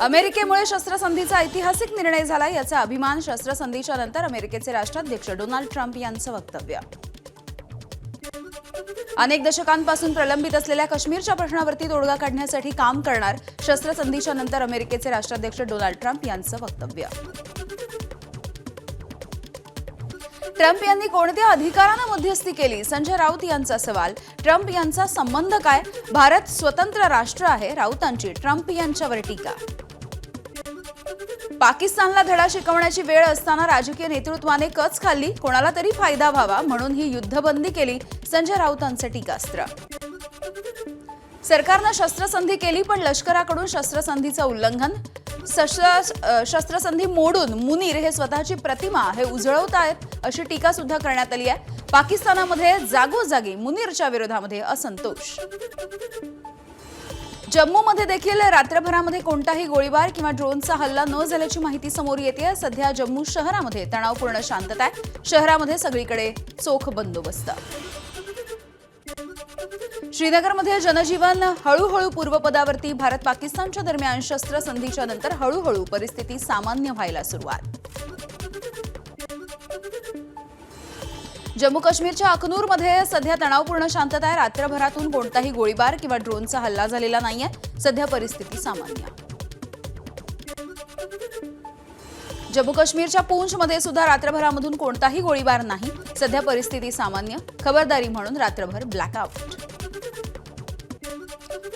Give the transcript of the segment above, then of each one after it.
अमेरिकेमुळे शस्त्रसंधीचा ऐतिहासिक निर्णय झाला याचा अभिमान शस्त्रसंधीच्या नंतर अमेरिकेचे राष्ट्राध्यक्ष डोनाल्ड ट्रम्प यांचं वक्तव्य. अनेक दशकांपासून प्रलंबित असलेल्या काश्मीरच्या प्रश्नावरती तोडगा काढण्यासाठी काम करणार शस्त्रसंधीच्या नंतर अमेरिकेचे राष्ट्राध्यक्ष डोनाल्ड ट्रम्प यांचं वक्तव्य. ट्रम्प यांनी कोणत्या अधिकारानं मध्यस्थी केली? संजय राऊत यांचा सवाल. ट्रम्प यांचा संबंध काय? भारत स्वतंत्र राष्ट्र आहे राऊतांची. ट्रम्प यांच्यावर टीका. पाकिस्तानला धडा शिकवण्याची वेळ असताना राजकीय नेतृत्वाने कच खाल्ली. कोणाला तरी फायदा व्हावा म्हणून ही युद्धबंदी केली. संजय राऊतांचं टीकास्त्र. सरकारनं शस्त्रसंधी केली पण लष्कराकडून शस्त्रसंधीचं उल्लंघन. शस्त्र शस्त्रसंधी मोडून मुनीर हे स्वतःची प्रतिमा हे उजळवत आहेत अशी टीका सुद्धा करण्यात आली आहे. पाकिस्तानामध्ये जागोजागी मुनीरच्या विरोधामध्ये असंतोष. जम्मूमध्ये देखील रात्रभरामध्ये कोणताही गोळीबार किंवा ड्रोनचा हल्ला न झाल्याची माहिती समोर येते. सध्या जम्मू शहरामध्ये तणावपूर्ण शांतता आहे. शहरामध्ये सगळीकडे चोख बंदोबस्त. श्रीनगरमध्ये जनजीवन हळूहळू पूर्वपदावरती भारत पाकिस्तानच्या दरम्यान शस्त्रसंधीच्या नंतर हळूहळू परिस्थिती सामान्य व्हायला सुरुवात. जम्मू काश्मीरच्या अखनूरमध्ये सध्या तणावपूर्ण शांतता आहे. रात्रभरातून कोणताही गोळीबार किंवा ड्रोनचा हल्ला झालेला नाहीये. सध्या परिस्थिती सामान्य जम्मू काश्मीरच्या पूंछमध्ये सुद्धा रात्रभरामधून कोणताही गोळीबार नाही. सध्या परिस्थिती सामान्य खबरदारी म्हणून रात्रभर ब्लॅकआउट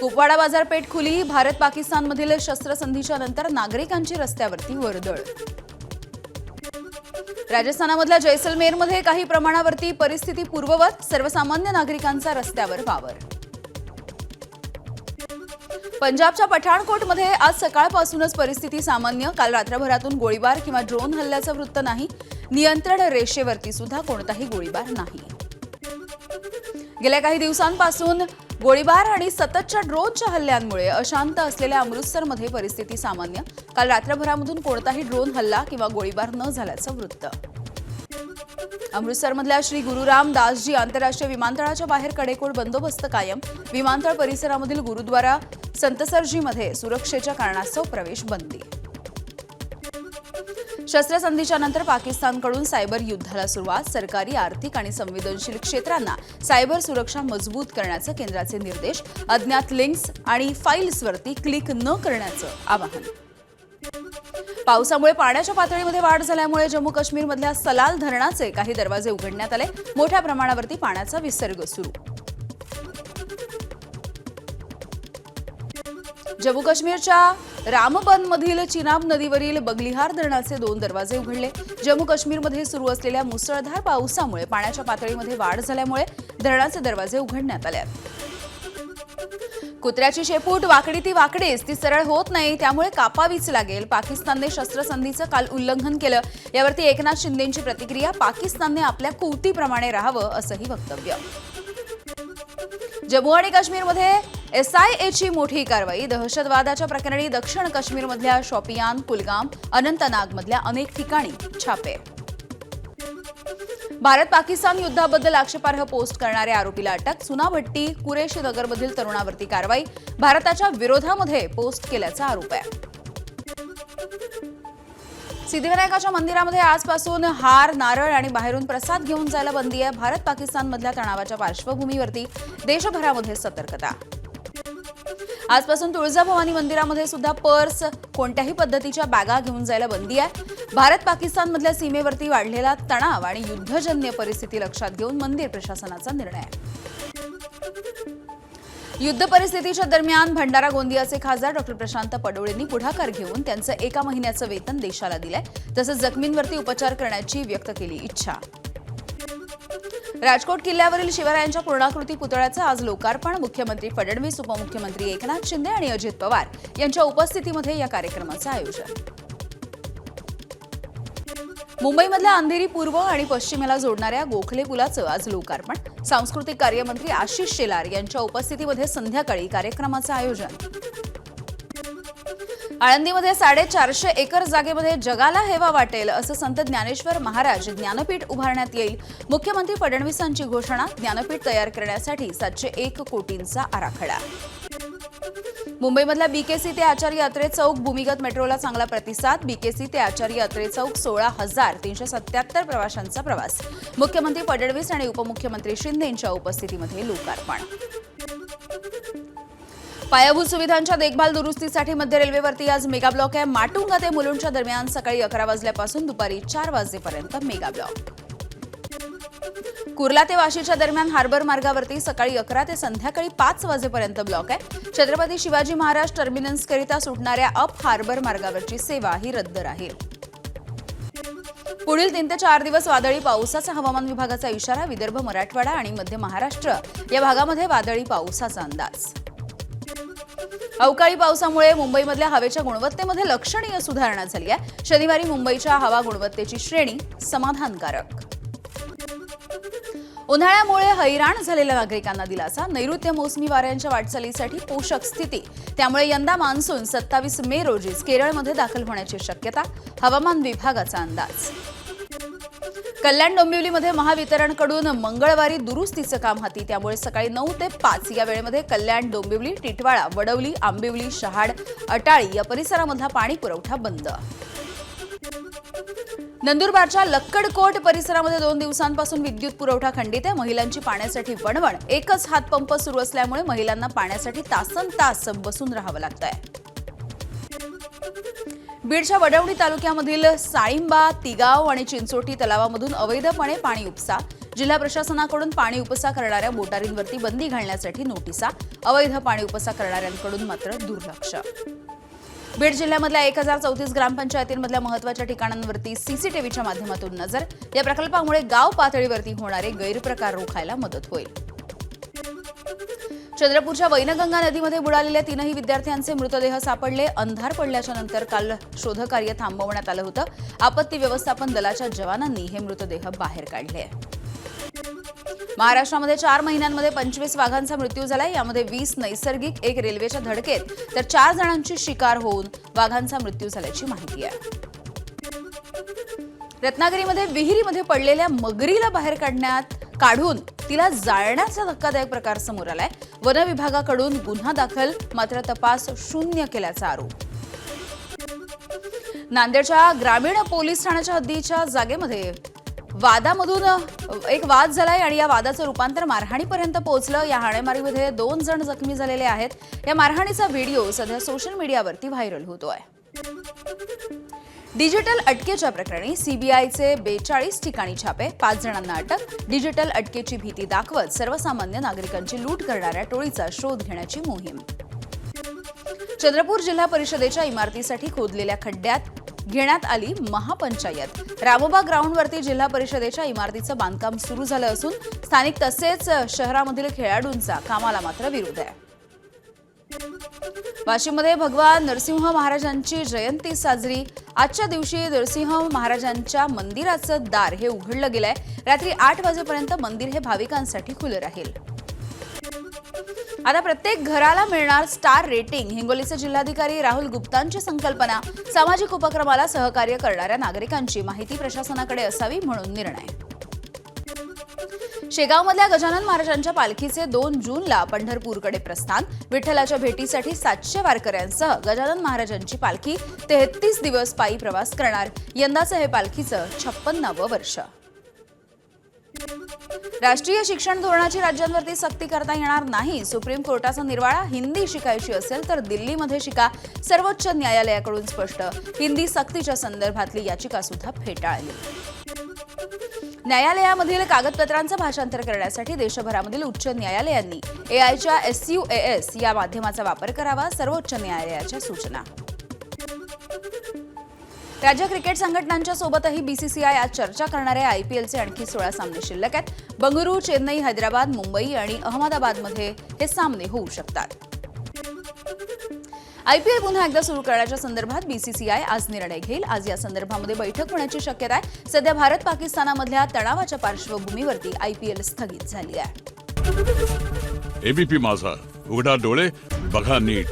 कुपवाडा बाजारपेठ खुली भारत पाकिस्तानमधील शस्त्रसंधीच्या नंतर नागरिकांची रस्त्यावरती वर्दळ. राजस्थानामधल्या जैसलमेरमध्ये काही प्रमाणावरती परिस्थिती पूर्ववत सर्वसामान्य नागरिकांचा रस्त्यावर वावर. पंजाबच्या पठाणकोटमध्ये आज सकाळपासूनच परिस्थिती सामान्य. काल रात्रभरातून गोळीबार किंवा ड्रोन हल्ल्याचं वृत्त नाही. नियंत्रण रेषेवरती सुद्धा कोणताही गोळीबार नाही. गेल्या काही दिवसांपासून गोळीबार आणि सततच्या ड्रोनच्या हल्ल्यांमुळे अशांत असलेल्या अमृतसरमध्ये परिस्थिती सामान्य. काल रात्रभरामधून कोणताही ड्रोन हल्ला किंवा गोळीबार न झाल्याचं वृत्त. अमृतसरमधल्या श्री गुरुराम दासजी आंतरराष्ट्रीय विमानतळाच्या बाहेर कडेकोड बंदोबस्त कायम. विमानतळ परिसरामधील गुरुद्वारा संतसरजीमध्ये सुरक्षेच्या कारणास्तव प्रवेश बंदी. शस्त्रसंधीच्या नंतर पाकिस्तानकडून सायबर युद्धाला सुरुवात सरकारी आर्थिक आणि संवेदनशील क्षेत्रांना सायबर सुरक्षा मजबूत करण्याचे केंद्राचे निर्देश अज्ञात लिंक्स आणि फाईल्सवरती क्लिक न करण्याचं आवाहन. पावसामुळे पाण्याच्या पातळीमध्ये वाढ झाल्यामुळे जम्मू काश्मीरमधल्या सलाल धरणाचे काही दरवाजे उघडण्यात आले. मोठ्या प्रमाणावरती पाण्याचा विसर्ग सुरू. जम्मू काश्मीरच्या रामबनमधील चिनाब नदीवरील बगलिहार धरणाचे दोन दरवाजे उघडले. जम्मू काश्मीरमध्ये सुरू असलेल्या मुसळधार पावसामुळे पाण्याच्या पातळीमध्ये वाढ झाल्यामुळे धरणाचे दरवाजे उघडण्यात आले. कुत्र्याची शेपूट वाकडी ती वाकडीच ती सरळ होत नाही त्यामुळे कापावीच लागेल. पाकिस्तानने शस्त्रसंधीचं काल उल्लंघन केलं. यावरती एकनाथ शिंदेची प्रतिक्रिया पाकिस्तानने आपल्या कुवतीप्रमाणे राहावं असंही वक्तव्य. जम्मू आणि काश्मीरमध्ये एसआयएची मोठी कारवाई दहशतवादाच्या प्रकरणी दक्षिण काश्मीरमधल्या शॉपियान कुलगाम अनंतनागमधल्या अनेक ठिकाणी छापे. भारत पाकिस्तान युद्धाबद्दल आक्षेपार्ह पोस्ट करणाऱ्या आरोपीला अटक सुनाभट्टी कुरेश नगरमधील तरुणावरती कारवाई भारताच्या विरोधामध्ये पोस्ट केल्याचा आरोप आहे. सिद्धिविनायकाच्या मंदिरामध्ये आजपासून हार नारळ आणि बाहेरून प्रसाद घेऊन जायला बंदी आहे. भारत पाकिस्तानमधल्या तणावाच्या पार्श्वभूमीवरती देशभरामध्ये सतर्कता. आजपासून तुळजाभवानी मंदिरामध्ये सुद्धा पर्स कोणत्याही पद्धतीच्या बॅगा घेऊन जायला बंदी आहे. भारत पाकिस्तानमधल्या सीमेवरती वाढलेला तणाव आणि युद्धजन्य परिस्थिती लक्षात घेऊन मंदिर प्रशासनाचा निर्णय. आहे युद्ध परिस्थितीच्या दरम्यान भंडारा गोंदियाचे खासदार डॉक्टर प्रशांत पडोळेंनी पुढाकार घेऊन त्यांचं एका महिन्याचं वेतन देशाला दिलंय. तसंच जखमींवरती उपचार करण्याची व्यक्त केली इच्छा. राजकोट किल्ल्यावरील शिवरायांच्या पूर्णाकृती पुतळ्याचं आज लोकार्पण. मुख्यमंत्री फडणवीस उपमुख्यमंत्री एकनाथ शिंदे आणि अजित पवार यांच्या उपस्थितीमध्ये या कार्यक्रमाचं आयोजन. मुंबईमधल्या अंधेरी पूर्व आणि पश्चिमेला जोडणाऱ्या गोखले पुलाचं आज लोकार्पण. सांस्कृतिक कार्यमंत्री आशिष शेलार यांच्या उपस्थितीमध्ये संध्याकाळी कार्यक्रमाचं आयोजन. आळंदीमध्ये साडेचारशे एकर जागेमध्ये जगाला हेवा वाटेल असं संत ज्ञानेश्वर महाराज ज्ञानपीठ उभारण्यात येईल. मुख्यमंत्री फडणवीसांची घोषणा ज्ञानपीठ तयार करण्यासाठी सातशे एक कोटींचा आराखडा. मुंबईमधल्या बीकेसी ते आचार्य अत्रे चौक भूमिगत मेट्रोला चांगला प्रतिसाद. बीकेसी ते आचार्य अत्रे चौक सोळा हजार तीनशे सत्याहत्तर प्रवाशांचा प्रवास. मुख्यमंत्री फडणवीस आणि उपमुख्यमंत्री शिंदे यांच्या उपस्थितीमध्ये लोकार्पण. पायाभूत सुविधांच्या देखभाल दुरुस्तीसाठी मध्य रेल्वेवरती आज मेगा ब्लॉक आहे. माटुंगा ते मुलुंडच्या दरम्यान सकाळी अकरा वाजल्यापासून दुपारी चार वाजेपर्यंत मेगा ब्लॉक. कुर्ला ते वाशीच्या दरम्यान हार्बर मार्गावरती सकाळी अकरा ते संध्याकाळी पाच वाजेपर्यंत ब्लॉक आहे. छत्रपती शिवाजी महाराज टर्मिनसकरिता सुटणाऱ्या अप हार्बर मार्गावरची सेवा ही रद्द राहील. पुढील तीन ते चार दिवस वादळी पावसाचा हवामान विभागाचा इशारा विदर्भ मराठवाडा आणि मध्य महाराष्ट्र या भागामध्ये वादळी पावसाचा अंदाज. अवकाळी पावसामुळे मुंबईमधल्या हवेच्या गुणवत्तेमध्ये लक्षणीय सुधारणा झाली आहे. शनिवारी मुंबईच्या हवा गुणवत्तेची श्रेणी समाधानकारक. उन्हाळ्यामुळे हैराण झालेल्या नागरिकांना दिलासा. नैऋत्य मोसमी वाऱ्यांच्या वाटचालीसाठी पोषक स्थिती. त्यामुळे यंदा मान्सून सत्तावीस मे रोजीच केरळमध्ये दाखल होण्याची शक्यता. हवामान विभागाचा अंदाज. कल्याण डोंबिवलीमध्ये महावितरणकडून मंगळवारी दुरुस्तीचं काम हाती. त्यामुळे सकाळी नऊ ते पाच या वेळेमध्ये कल्याण डोंबिवली टिटवाळा वडवली आंबिवली शहाड अटाळी या परिसरामधला पाणी पुरवठा बंद. नंदुरबारच्या लक्कडकोट परिसरामध्ये दोन दिवसांपासून विद्युत पुरवठा खंडित आहे. महिलांची पाण्यासाठी वणवण एकच हातपंप सुरू असल्यामुळे महिलांना पाण्यासाठी तासन तास बसून राहावं लागतंय. बीडच्या वडवणी तालुक्यामधील साळिंबा तिगाव आणि चिंचोटी तलावामधून अवैधपणे पाणी उपसा. जिल्हा प्रशासनाकडून पाणी उपसा करणाऱ्या मोटारींवरती बंदी घालण्यासाठी नोटिसा. अवैध पाणी उपसा करणाऱ्यांकडून मात्र दुर्लक्ष. बीड जिल्ह्यामधल्या एक हजार चौतीस ग्रामपंचायतींमधल्या महत्त्वाच्या ठिकाणांवरती सीसीटीव्हीच्या माध्यमातून नजर. या प्रकल्पामुळे गाव पातळीवरती होणारे गैरप्रकार रोखायला मदत होईल. चंद्रपूरच्या वैनगंगा नदीमध्ये बुडालेल्या तीनही विद्यार्थ्यांचे मृतदेह सापडले. अंधार पडल्याच्या नंतर काल शोधकार्य थांबवण्यात आलं होतं. आपत्ती व्यवस्थापन दलाच्या जवानांनी हे मृतदेह बाहेर काढले. महाराष्ट्रामध्ये चार महिन्यांमध्ये पंचवीस वाघांचा मृत्यू झालाय. यामध्ये वीस नैसर्गिक एक रेल्वेच्या धडकेत. तर चार जणांची शिकार होऊन वाघांचा मृत्यू झाल्याची माहिती आहे. रत्नागिरीमध्ये विहिरीमध्ये पडलेल्या मगरीला बाहेर काढण्यात काढून तिला जाळण्याचा धक्कादायक प्रकार समोर आलाय. वन विभागाकडून गुन्हा दाखल मात्र तपास शून्य केल्याचा आरोप. नांदेडच्या ग्रामीण पोलीस ठाण्याच्या हद्दीच्या जागेमध्ये वादामधून एक वाद झालाय आणि या वादाचं रूपांतर मारहाणीपर्यंत पोहोचलं. या हाणेमारीमध्ये दोन जण जखमी झालेले आहेत. या मारहाणीचा व्हिडिओ सध्या सोशल मीडियावरती व्हायरल होतो आहे डिजिटल अटकेच्या प्रकरणी सीबीआयचे बेचाळीस ठिकाणी छापे पाच जणांना अटक. डिजिटल अटकेची भीती दाखवत सर्वसामान्य नागरिकांची लूट करणाऱ्या टोळीचा शोध घेण्याची मोहीम. चंद्रपूर जिल्हा परिषदेच्या इमारतीसाठी खोदलेल्या खड्ड्यात घेण्यात आली महापंचायत. रामोबा ग्राउंडवरती जिल्हा परिषदेच्या इमारतीचं बांधकाम सुरू झालं असून स्थानिक तसेच शहरामधील खेळाडूंचा कामाला मात्र विरोध आहे. वाशिममध्ये भगवान नरसिंह महाराजांची जयंती साजरी. आजच्या दिवशी नरसिंह महाराजांच्या मंदिराचं दार हे उघडलं गेलंय. रात्री आठ वाजेपर्यंत मंदिर हे भाविकांसाठी खुलं राहील. आता प्रत्येक घराला मिळणार स्टार रेटिंग. हिंगोलीचे जिल्हाधिकारी राहुल गुप्तांची संकल्पना. सामाजिक उपक्रमाला सहकार्य करणाऱ्या नागरिकांची माहिती प्रशासनाकडे असावी म्हणून निर्णय. शेगावमधल्या गजानन महाराजांच्या पालखीचे दोन जूनला पंढरपूरकडे प्रस्थान. विठ्ठलाच्या भेटीसाठी सातशे वारकऱ्यांसह गजानन महाराजांची पालखी तेहतीस दिवस पायी प्रवास करणार. यंदाचं हे पालखीचं छप्पन्नावं वर्ष. राष्ट्रीय शिक्षण धोरणाची राज्यांवरती सक्ती करता येणार नाही. सुप्रीम कोर्टाचा निर्वाळा हिंदी शिकायची असेल तर दिल्लीमध्ये शिका सर्वोच्च न्यायालयाकडून स्पष्ट. हिंदी सक्तीच्या संदर्भातली याचिका सुद्धा फेटाळली. न्यायालयामधील कागदपत्रांचं भाषांतर करण्यासाठी देशभरामधील उच्च न्यायालयांनी एआयच्या एस यू एस या माध्यमाचा वापर करावा सर्वोच्च न्यायालयाच्या सूचना. राज्य क्रिकेट संघटनांच्या सोबतही बीसीसीआय आज चर्चा करणारे आयपीएलचे आणखी सोळा सामने शिल्लक आहेत. बंगळुरू चेन्नई हैदराबाद मुंबई आणि अहमदाबादमध्ये हे सामने होऊ शकतात. आयपीएल पुन्हा एकदा सुरू करण्याच्या संदर्भात बीसीसीआय आज निर्णय घेईल. आज या संदर्भामध्ये बैठक होण्याची शक्यता आहे. सध्या भारत पाकिस्तानामधल्या तणावाच्या पार्श्वभूमीवरती आयपीएल स्थगित झाली आहे. एबीपी माझा. उघडा डोळे बघा नीट.